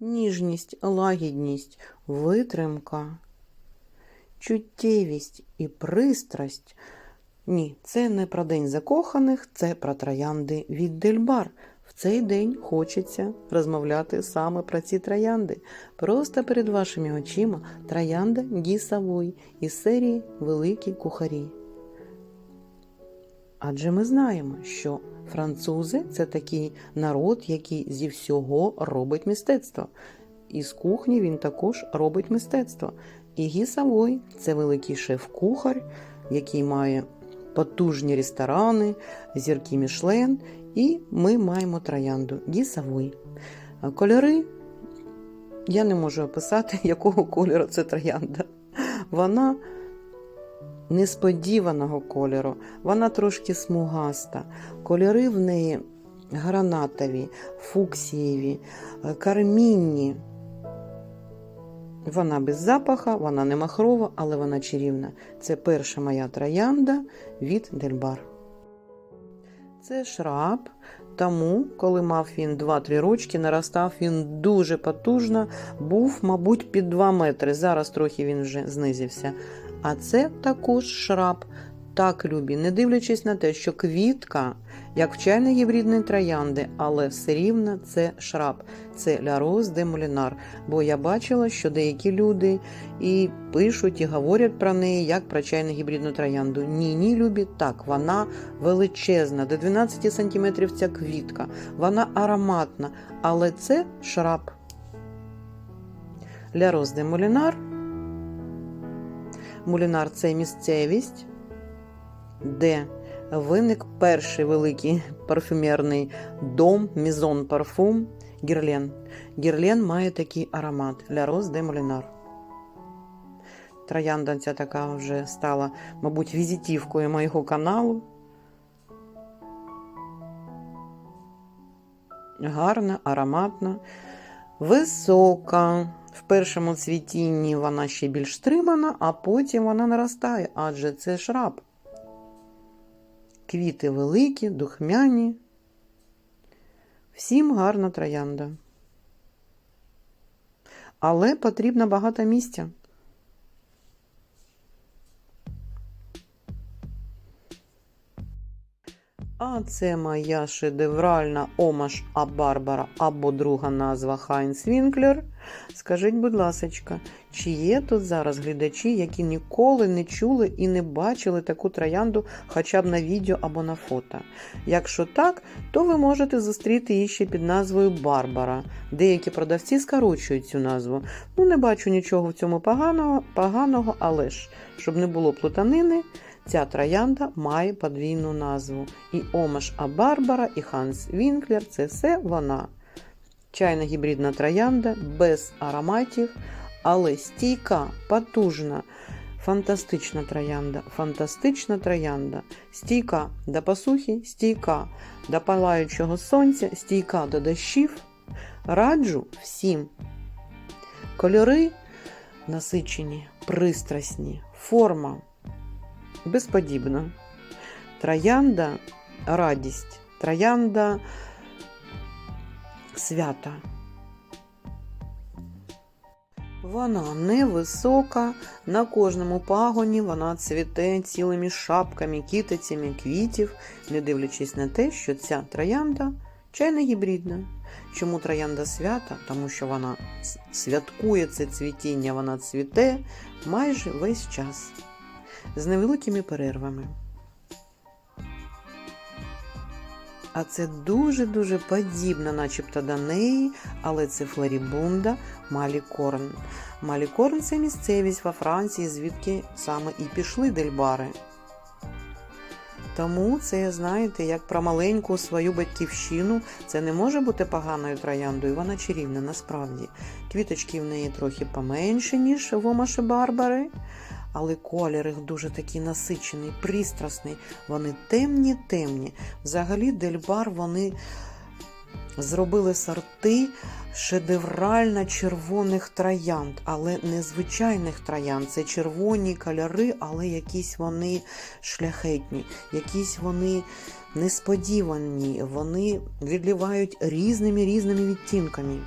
ніжність, лагідність, витримка, чуттєвість і пристрасть. Ні, це не про день закоханих, це про троянди від Дельбар. В цей день хочеться розмовляти саме про ці троянди. Просто перед вашими очима троянда Ді Савой із серії Великі кухарі. Адже ми знаємо, що французи це такий народ, який зі всього робить мистецтво. Із кухні він також робить мистецтво. І Гі Савой це великий шеф-кухар, який має потужні ресторани, зірки Мішлен, і ми маємо троянду Гі Савой. Кольори я не можу описати, якого кольору це троянда. Вона несподіваного кольору, вона трошки смугаста. Кольори в неї гранатові, фуксієві, е, кармінні. Вона без запаха, вона не махрова, але вона чарівна. Це перша моя троянда від Дельбар. Це шраб, тому, коли мав він 2-3 рочки, наростав він дуже потужно, був, мабуть, під 2 метри. Зараз трохи він вже знизився. А це також шраб. Так, любі, не дивлячись на те, що квітка, як в чайно гібридної троянди, але все рівно це шраб, це Ля Роз де Молінар. Бо я бачила, що деякі люди і пишуть, і говорять про неї, як про чайно гібридну троянду. Ні, ні, любі, так, вона величезна, до 12 см ця квітка, вона ароматна, але це шраб. Ля Роз де Молінар. Мулінар це місцевість, де виник перший великий парфюмерний дом Мізон Парфум Гірлен. Гірлен має такий аромат Ля Роз де Молінар. Троянда ця така вже стала, мабуть, візитівкою моєго каналу. Гарна, ароматна, висока. В першому цвітінні вона ще більш стримана, а потім вона наростає, адже це шраб. Квіти великі, духмяні. Всім гарна троянда. Але потрібно багато місця. Це моя шедевральна Омаш А Барбара або друга назва Хайнс Вінклер. Скажіть, будь ласочка, чи є тут зараз глядачі, які ніколи не чули і не бачили таку троянду хоча б на відео або на фото? Якщо так, то ви можете зустріти її ще під назвою Барбара. Деякі продавці скорочують цю назву. Ну, не бачу нічого в цьому поганого, поганого але ж, щоб не було плутанини. Ця троянда має подвійну назву. І Омаш А Барбара, і Ханс Вінклер це все вона. Чайна гібридна троянда без ароматів, але стійка, потужна, фантастична троянда, фантастична троянда, стійка до посухи, стійка до палаючого сонця, стійка до дощів. Раджу всім. Кольори насичені, пристрасні, форма безподібна. Троянда радість, троянда свята. Вона невисока, на кожному пагоні вона цвіте цілими шапками, кітицями квітів, не дивлячись на те, що ця троянда чайно гібридна. Чому троянда свята? Тому що вона святкує це цвітіння, вона цвіте майже весь час з невеликими перервами. А це дуже-дуже подібно, начебто до неї, але це Флорібунда Малікорн. Малікорн це місцевість во Франції, звідки саме і пішли дельбари. Тому це, знаєте, як про маленьку свою батьківщину, це не може бути поганою трояндою, вона чарівна насправді. Квіточки в неї трохи поменші, ніж в Омаші Барбари, але колір їх дуже такий насичений, пристрасний. Вони темні-темні. Взагалі, Дельбар вони зробили сорти шедеврально червоних троянд, але не звичайних троянд. Це червоні кольори, але якісь вони шляхетні, якісь вони несподівані, вони відливають різними різними відтінками.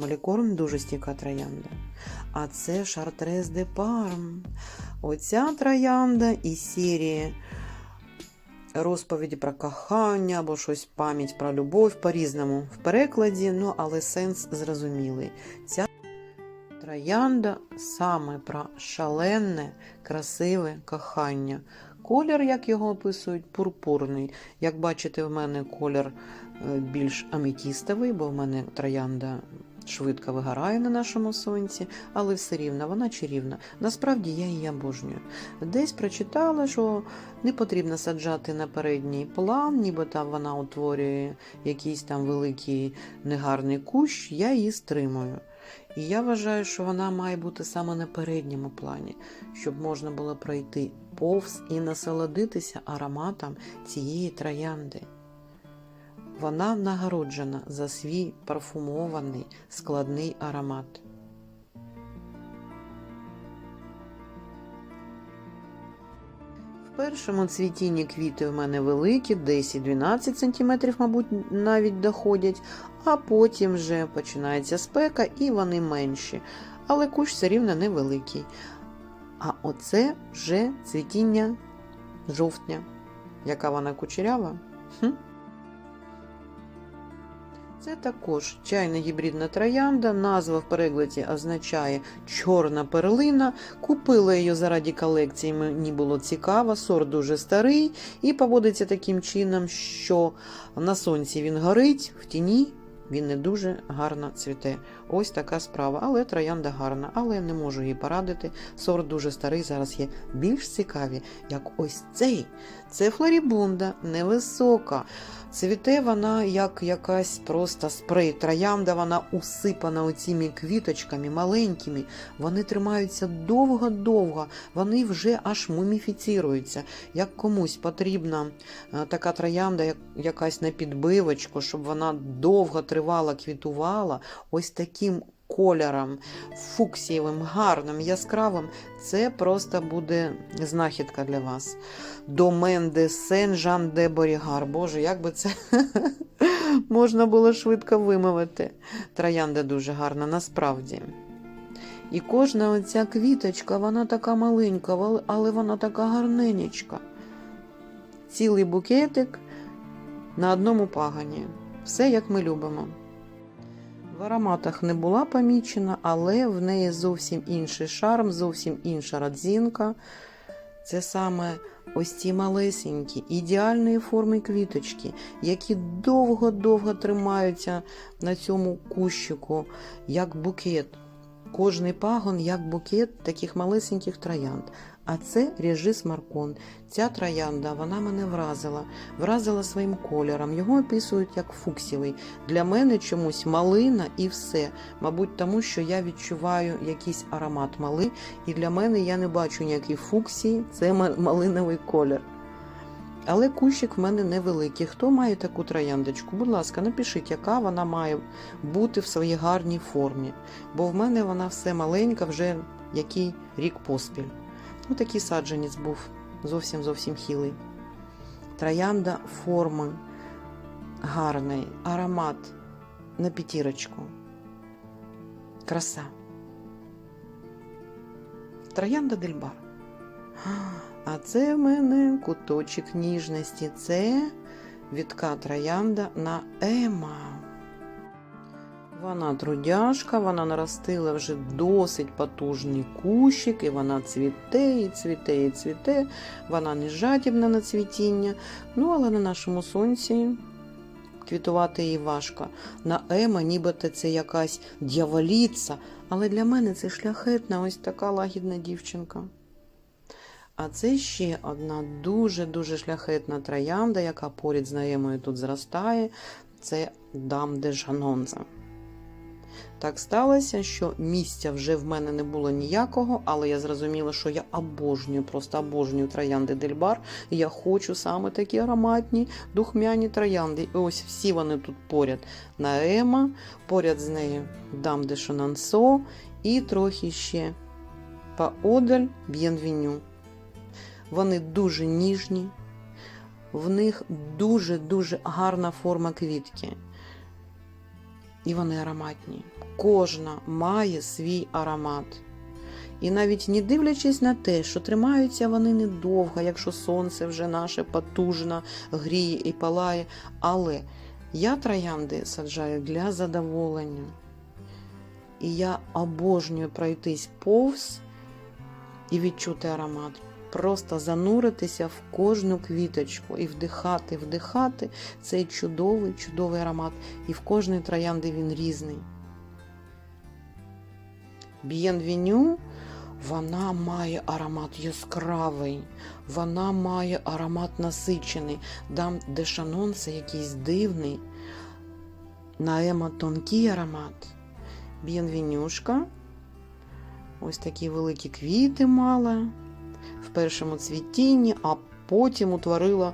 Малікорн дуже стійка троянда. А це Шартрез де Парм. Оця троянда із серії розповіді про кохання або щось пам'ять про любов по-різному в перекладі, ну але сенс зрозумілий. Ця троянда саме про шаленне, красиве кохання. Колір, як його описують, пурпурний. Як бачите, в мене колір е, більш аметістовий, бо в мене троянда швидко вигорає на нашому сонці, але все рівно вона чарівна. Насправді я її обожнюю. Десь прочитала, що не потрібно саджати на передній план, ніби там вона утворює якийсь там великий негарний кущ, я її стримую. І я вважаю, що вона має бути саме на передньому плані, щоб можна було пройти повз і насолодитися ароматом цієї троянди. Вона нагороджена за свій парфумований складний аромат. В першому цвітінні квіти в мене великі, 10-12 см, мабуть, навіть доходять, а потім вже починається спека і вони менші. Але кущ все рівно невеликий. А оце вже цвітіння жовтня. Яка вона кучерява? Хм. Це також чайна гібридна троянда. Назва в перекладі означає чорна перлина. Купила її заради колекції, мені було цікаво. Сорт дуже старий і поводиться таким чином, що на сонці він горить, в тіні він не дуже гарно цвіте. Ось така справа. Але троянда гарна, але я не можу її порадити. Сорт дуже старий, зараз є більш цікаві, як ось цей. Це флорібунда, невисока. Цвіте вона як якась просто спрей. Троянда, вона усипана оціми квіточками маленькими. Вони тримаються довго-довго, вони вже аж муміфіціруються. Як комусь потрібна е, така троянда, як якась на підбивочку, щоб вона довго тривала, квітувала, ось таким кольором, фуксієвим, гарним, яскравим, це просто буде знахідка для вас. Домен де сен Жан де Борігар. Боже, як би це можна було швидко вимовити. Троянда дуже гарна, насправді. І кожна оця квіточка, вона така маленька, але вона така гарненечка. Цілий букетик на одному пагані. Все як ми любимо. В ароматах не була помічена, але в неї зовсім інший шарм, зовсім інша родзинка. Це саме ось ці малесенькі, ідеальної форми квіточки, які довго-довго тримаються на цьому кущику, як букет. Кожний пагон як букет таких малесеньких троянд. А це Режис Маркон. Ця троянда вона мене вразила, вразила своїм кольором. Його описують як фуксівий. Для мене чомусь малина і все. Мабуть, тому що я відчуваю якийсь аромат мали, і для мене я не бачу ніякої фуксії, це малиновий колір. Але кущик в мене невеликий. Хто має таку трояндочку? Будь ласка, напишіть, яка вона має бути в своїй гарній формі. Бо в мене вона все маленька, вже який рік поспіль. Ну, такий саджанець був зовсім зовсім хілий. Троянда форми гарний, аромат на п'ятірочку. Краса. Троянда Дельбар. А це в мене куточок ніжності. Це відка троянда на Ема. Вона трудяшка, вона наростила вже досить потужний кущик, і вона цвіте, і цвіте, і цвіте. Вона не жадібна на цвітіння. Ну, але на нашому сонці квітувати їй важко. На Ема, нібито це якась дьяволіця, але для мене це шляхетна, ось така лагідна дівчинка. А це ще одна дуже-дуже шляхетна троянда, яка поряд з Наємою тут зростає. Це Дам де Жанонза. Так сталося, що місця вже в мене не було ніякого, але я зрозуміла, що я обожнюю, просто обожнюю троянди Дельбар. Я хочу саме такі ароматні, духмяні троянди. І ось всі вони тут поряд. Наема, поряд з нею Дам де Шонансо і трохи ще поодаль Б'єнвіню. Вони дуже ніжні, в них дуже-дуже гарна форма квітки. І вони ароматні. Кожна має свій аромат. І навіть не дивлячись на те, що тримаються вони недовго, якщо сонце вже наше потужно гріє і палає. Але я троянди саджаю для задоволення. І я обожнюю пройтись повз і відчути аромат. Просто зануритися в кожну квіточку і вдихати, вдихати цей чудовий, чудовий аромат. І в кожної троянди він різний. Б'єнвеню вона має аромат яскравий, вона має аромат насичений. Дам де шанон це якийсь дивний, наема тонкий аромат. Б'єнвенюшка. Ось такі великі квіти мала в першому цвітінні, а потім утворила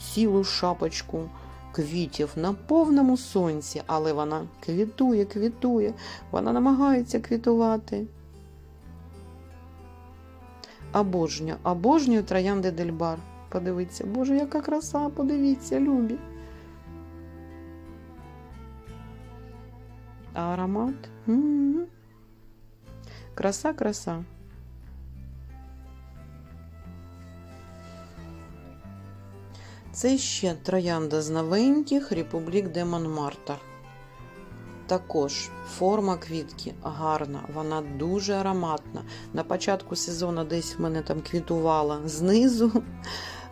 цілу шапочку квітів на повному сонці, але вона квітує, квітує, вона намагається квітувати. Обожнюю, обожнюю троянди Дельбар. Подивіться, Боже, яка краса, подивіться, любі. Аромат? М-м-м. Краса, краса. Це ще троянда з новеньких Републік де Монмартр. Також форма квітки гарна, вона дуже ароматна. На початку сезону десь в мене там квітувала знизу.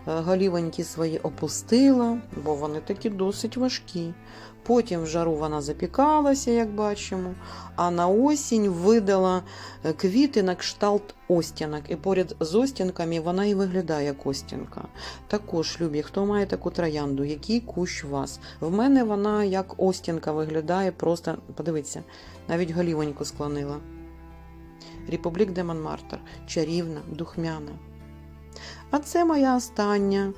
Е, Голівоньки свої опустила, бо вони такі досить важкі. Потім в жару вона запікалася, як бачимо, а на осінь видала е, квіти на кшталт остінок. І поряд з остінками вона і виглядає як остінка. Також, любі, хто має таку троянду, який кущ у вас? В мене вона як остінка виглядає, просто подивіться, навіть голівоньку склонила. Републік де Монмартр. Чарівна, духмяна. А це моя остання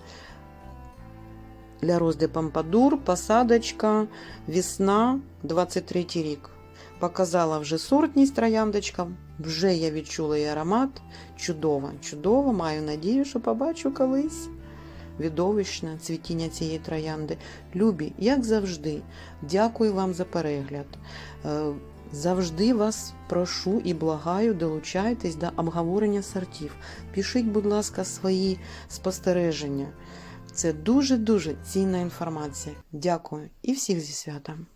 для Роз де Помпадур, посадочка, весна, 23 рік. Показала вже сортність трояндочка, вже я відчула її аромат. Чудово, чудово, маю надію, що побачу колись. Відовищне цвітіння цієї троянди. Любі, як завжди, дякую вам за перегляд. Завжди вас прошу і благаю, долучайтесь до обговорення сортів. Пишіть, будь ласка, свої спостереження. Це дуже-дуже цінна інформація. Дякую і всіх зі святом!